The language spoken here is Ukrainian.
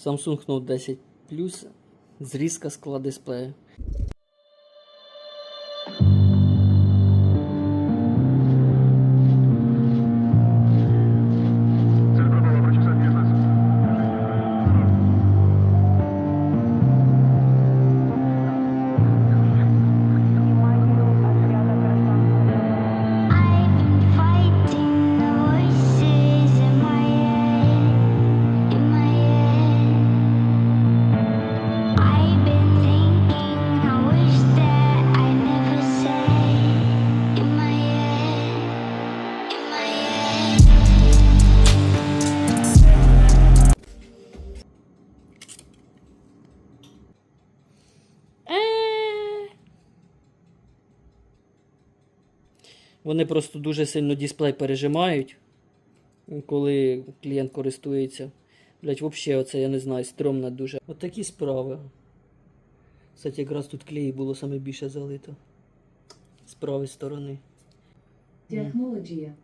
Samsung Note 10 Plus, зрізка скла дисплею. Вони просто дуже сильно дисплей пережимають, коли клієнт користується. Блять, взагалі, оце я не знаю, стрьомно дуже. От такі справи. Кстати, якраз тут клеї було саме більше залито. З правої сторони. Технологія